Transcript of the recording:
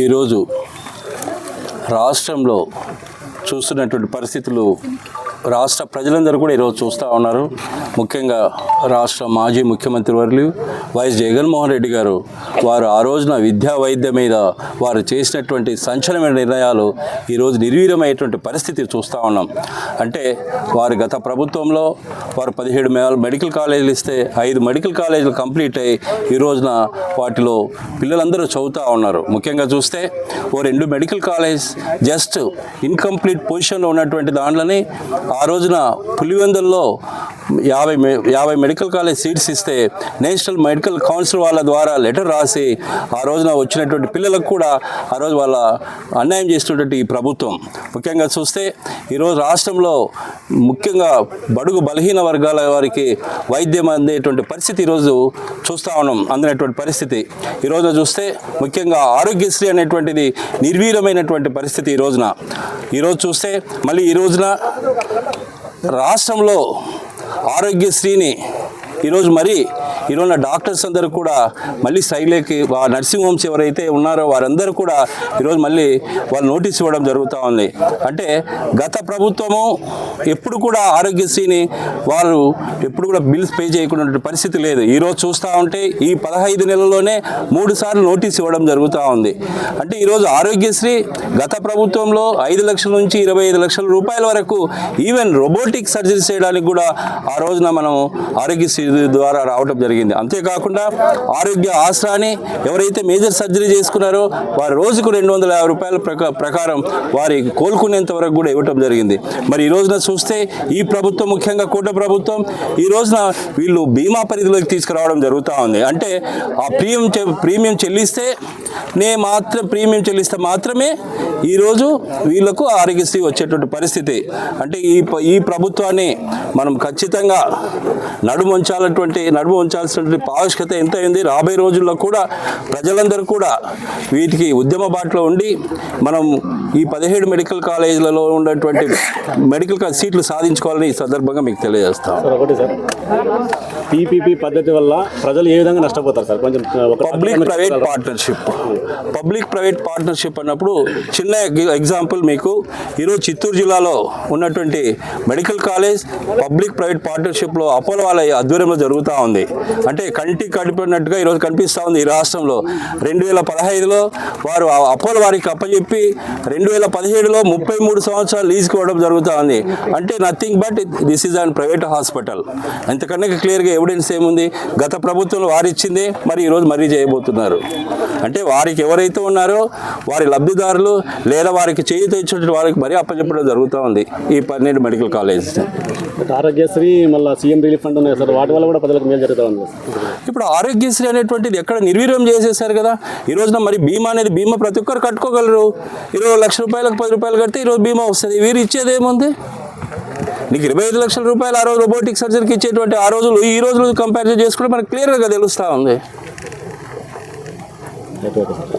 ఈరోజు రాష్ట్రంలో చూస్తున్నటువంటి పరిస్థితులు రాష్ట్ర ప్రజలందరూ కూడా ఈరోజు చూస్తూ ఉన్నారు. ముఖ్యంగా రాష్ట్ర మాజీ ముఖ్యమంత్రి వర్యులు వైఎస్ జగన్మోహన్ రెడ్డి గారు వారు ఆ రోజున విద్యా వైద్యం మీద వారు చేసినటువంటి సంచలనమైన నిర్ణయాలు ఈరోజు నిర్వీర్యమయ్యేటువంటి పరిస్థితి చూస్తూ ఉన్నాం. అంటే వారు గత ప్రభుత్వంలో వారు పదిహేడు మెడికల్ కాలేజీలు ఇస్తే ఐదు మెడికల్ కాలేజీలు కంప్లీట్ అయ్యి ఈ రోజున వాటిలో పిల్లలందరూ చదువుతూ ఉన్నారు. ముఖ్యంగా చూస్తే ఓ రెండు మెడికల్ కాలేజ్ జస్ట్ ఇన్కంప్లీట్ పొజిషన్లో ఉన్నటువంటి దాంట్లోనే ఆ రోజున పులివెందుల్లో యాభై మె యాభై మెడికల్ కాలేజ్ సీట్స్ ఇస్తే నేషనల్ మెడికల్ కౌన్సిల్ వాళ్ళ ద్వారా లెటర్ రాసి ఆ రోజున వచ్చినటువంటి పిల్లలకు కూడా ఆ రోజు వాళ్ళ అన్యాయం చేసినటువంటి ఈ ప్రభుత్వం. ముఖ్యంగా చూస్తే ఈరోజు రాష్ట్రంలో ముఖ్యంగా బడుగు బలహీన వర్గాల వారికి వైద్యం అందేటువంటి పరిస్థితి ఈరోజు చూస్తూ ఉన్నాం అందినటువంటి పరిస్థితి. ఈరోజు చూస్తే ముఖ్యంగా ఆరోగ్యశ్రీ అనేటువంటిది నిర్వీర్యమైనటువంటి పరిస్థితి ఈ రోజున. ఈరోజు చూస్తే మళ్ళీ ఈ రోజున రాష్ట్రంలో ఆరోగ్యశ్రీని ఈరోజు మరి ఈరోజు డాక్టర్స్ అందరూ కూడా మళ్ళీ స్ట్రైక్లోకి ఆ నర్సింగ్ హోమ్స్ ఎవరైతే ఉన్నారో వారందరూ కూడా ఈరోజు మళ్ళీ వాళ్ళు నోటీస్ ఇవ్వడం జరుగుతూ ఉంది. అంటే గత ప్రభుత్వము ఎప్పుడు కూడా ఆరోగ్యశ్రీని వారు ఎప్పుడు కూడా బిల్స్ పే చేయకుండా పరిస్థితి లేదు. ఈరోజు చూస్తూ ఉంటే ఈ పదహైదు నెలల్లోనే మూడు సార్లు నోటీస్ ఇవ్వడం జరుగుతూ ఉంది. అంటే ఈరోజు ఆరోగ్యశ్రీ గత ప్రభుత్వంలో ఐదు లక్షల నుంచి ఇరవై ఐదు లక్షల రూపాయల వరకు ఈవెన్ రోబోటిక్ సర్జరీ చేయడానికి కూడా ఆ రోజున మనం ఆరోగ్యశ్రీ ద్వారా రావడం జరిగింది. అంతేకాకుండా ఆరోగ్య ఆసరాని ఎవరైతే మేజర్ సర్జరీ చేసుకున్నారో వారు రోజుకు రెండు వందల యాభై రూపాయల ప్రకారం వారి కోలుకునేంత వరకు కూడా ఇవ్వటం జరిగింది. మరి ఈ రోజున చూస్తే ఈ ప్రభుత్వం ముఖ్యంగా కూట ప్రభుత్వం ఈ రోజున వీళ్ళు బీమా పరిధిలోకి తీసుకురావడం జరుగుతూ ఉంది. అంటే ఆ ప్రీమియం ప్రీమియం చెల్లిస్తే నే మాత్రం ప్రీమియం చెల్లిస్తే మాత్రమే ఈరోజు వీళ్ళకు ఆరోగ్యశ్రీ వచ్చేటువంటి పరిస్థితి. అంటే ఈ ఈ ప్రభుత్వాన్ని మనం ఖచ్చితంగా నడుము ఉంచాలటువంటి నడుము ఉంచాలి ఉంచాల్సినటువంటి ఆవశ్యకత ఎంత అయింది రాబోయే రోజుల్లో కూడా ప్రజలందరూ కూడా వీటికి ఉద్యమ బాటలో ఉండి మనం ఈ పదిహేడు మెడికల్ కాలేజీలలో ఉన్నటువంటి మెడికల్ సీట్లు సాధించుకోవాలని ఈ సందర్భంగా మీకు తెలియజేస్తాం. సార్ ఒకటి సార్. పీపీపీ పద్ధతి వల్ల ప్రజలు ఏ విధంగా నష్టపోతారు సార్? కొంచెం public private partnership public private partnership అన్నప్పుడు చిన్న ఎగ్- ఎగ్జాంపుల్ మీకు. ఈరోజు చిత్తూరు జిల్లాలో ఉన్నటువంటి మెడికల్ కాలేజ్ పబ్లిక్ ప్రైవేట్ పార్ట్నర్షిప్లో అపోలో వాళ్ళ ఆధ్వర్యంలో జరుగుతూ ఉంది. అంటే కంటి కడిపినట్టుగా ఈరోజు కనిపిస్తూ ఉంది ఈ రాష్ట్రంలో. రెండు వేల పదహైదులో వారు ఆ వారికి అప్పచెప్పి రెండు వేల పదిహేడులో ముప్పై మూడు సంవత్సరాలు లీజుకి ఇవ్వడం జరుగుతూ ఉంది. అంటే nothing but this is and private hospital అంతకన్నా క్లియర్గా ఎవిడెన్స్ ఏముంది? గత ప్రభుత్వం వారు ఇచ్చింది మరి ఈరోజు మరీ చేయబోతున్నారు. అంటే వారికి ఎవరైతే ఉన్నారో వారి లబ్ధిదారులు లేదా వారికి చేయి తెచ్చినటువంటి వారికి మరీ అప్పచెప్పడం జరుగుతూ ఉంది ఈ పన్నెండు మెడికల్ కాలేజ్ ఆరోగ్యశ్రీ మళ్ళీ సీఎం రిలీఫ్ ఫండ్ ఉన్నాయి సార్. వాటి వల్ల కూడా ప్రజలకు మేలు జరుగుతూ ఉంది. ఇప్పుడు ఆరోగ్యశ్రీ అనేటువంటిది ఎక్కడ నిర్వీర్యం చేసేసారు కదా? ఈ రోజున మరి బీమా అనేది బీమా ప్రతి ఒక్కరు కట్టుకోగలరు. ఇరవై లక్ష రూపాయలకు పది రూపాయలు కడితే ఈరోజు బీమా వస్తుంది. వీరు ఇచ్చేది ఏముంది? నీకు ఇరవై ఐదు లక్షల రూపాయలు ఆ రోజు రోబోటిక్ సర్జరీకి ఇచ్చేటువంటి ఆ రోజులు ఈ రోజులు కంపారిజన్ చేసుకుంటే మనకు క్లియర్గా తెలుస్తూ ఉంది.